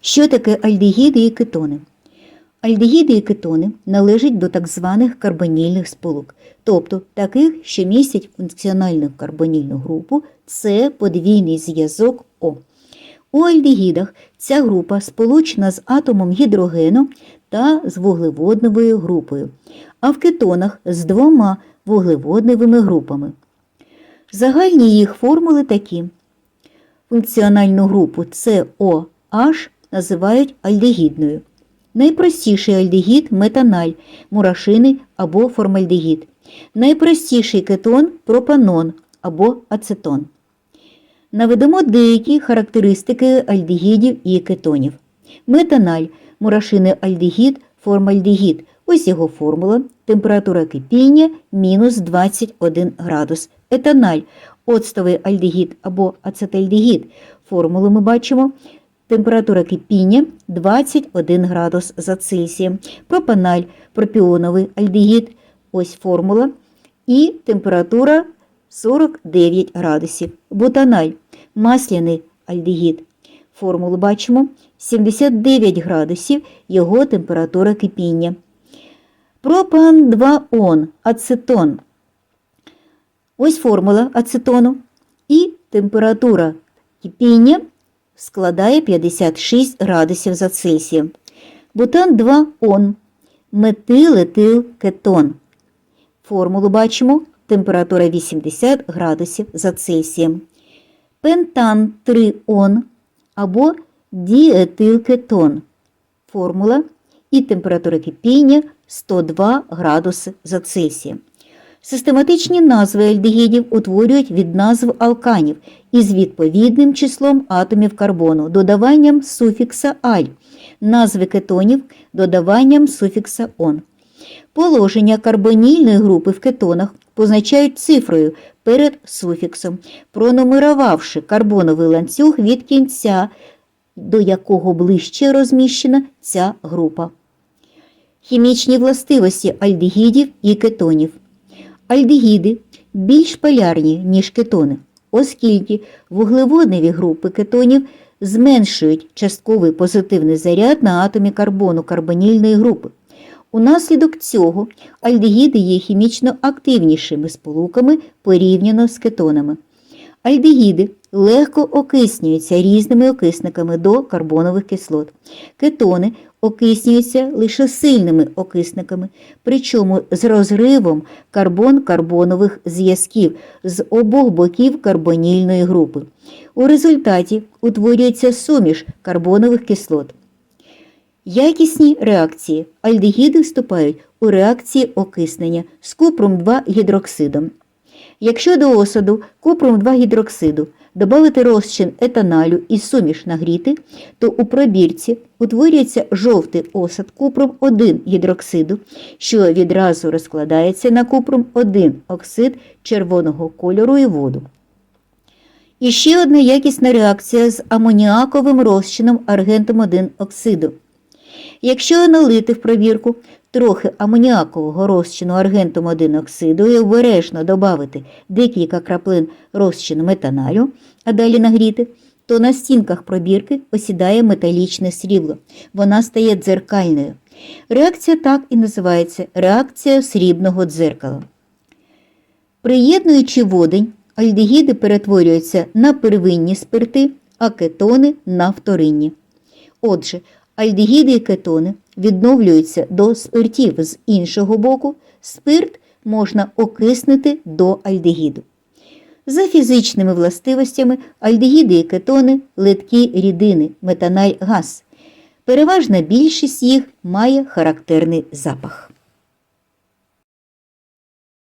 Що таке альдегіди і кетони? Альдегіди і кетони належать до так званих карбонільних сполук, тобто таких, що містять функціональну карбонільну групу це подвійний зв'язок О. У альдегідах ця група сполучена з атомом гідрогену та з вуглеводневою групою, а в кетонах з двома вуглеводневими групами. Загальні їх формули такі. Функціональну групу COH називають альдегідною. Найпростіший альдегід метаналь, мурашини або формальдегід. Найпростіший кетон пропанон або ацетон. Наведемо деякі характеристики альдегідів і кетонів. Метаналь, мурашини альдегід, формальдегід. Ось його формула. Температура кипіння мінус 21 градус. Етаналь, оцтовий альдегід або ацетальдегід. Формулу ми бачимо. Температура кипіння 21 градус за Цельсієм. Пропаналь, пропіоновий альдегід. Ось формула. І температура 49 градусів. Бутаналь, масляний альдегід. Формулу бачимо 79 градусів його температура кипіння. Пропан 2 он ацетон. Ось формула ацетону. І температура кипіння складає 56 градусів за Цельсієм. Бутан 2 он метилетилкетон. Формулу бачимо температура 80 градусів за Цельсієм. Пентан 3 он або діетилкетон. Формула і температура кипіння 102 градуси за Цельсієм. Систематичні назви альдегідів утворюють від назв алканів із відповідним числом атомів карбону, додаванням суфікса аль, назви кетонів додаванням суфікса он. Положення карбонільної групи в кетонах позначають цифрою перед суфіксом, пронумерувавши карбоновий ланцюг від кінця, до якого ближче розміщена ця група. Хімічні властивості альдегідів і кетонів. Альдегіди більш полярні, ніж кетони, оскільки вуглеводневі групи кетонів зменшують частковий позитивний заряд на атомі карбону карбонільної групи. Унаслідок цього альдегіди є хімічно активнішими сполуками порівняно з кетонами. Альдегіди легко окиснюються різними окисниками до карбонових кислот. Кетони окиснюються лише сильними окисниками, причому з розривом карбон-карбонових зв'язків з обох боків карбонільної групи. У результаті утворюється суміш карбонових кислот. Якісні реакції. Альдегіди вступають у реакції окиснення з купром 2 гідроксидом. Якщо до осаду купром 2 гідроксиду додати розчин етаналю і суміш нагріти, то у пробірці утворюється жовтий осад купром 1 гідроксиду, що відразу розкладається на купром 1 оксид червоного кольору і воду. І ще одна якісна реакція з амоніаковим розчином аргентом 1 оксиду. Якщо налити в пробірку трохи амоніакового розчину аргентом 1 оксиду і обережно додати декілька краплин розчину метаналю, а далі нагріти, то на стінках пробірки осідає металічне срібло. Вона стає дзеркальною. Реакція так і називається реакція срібного дзеркала. Приєднуючи водень, альдегіди перетворюються на первинні спирти, а кетони на вторинні. Отже, альдегіди і кетони відновлюються до спиртів з іншого боку, спирт можна окиснити до альдегіду. За фізичними властивостями альдегіди і кетони литкі рідини, метаналь газ. Переважна більшість їх має характерний запах.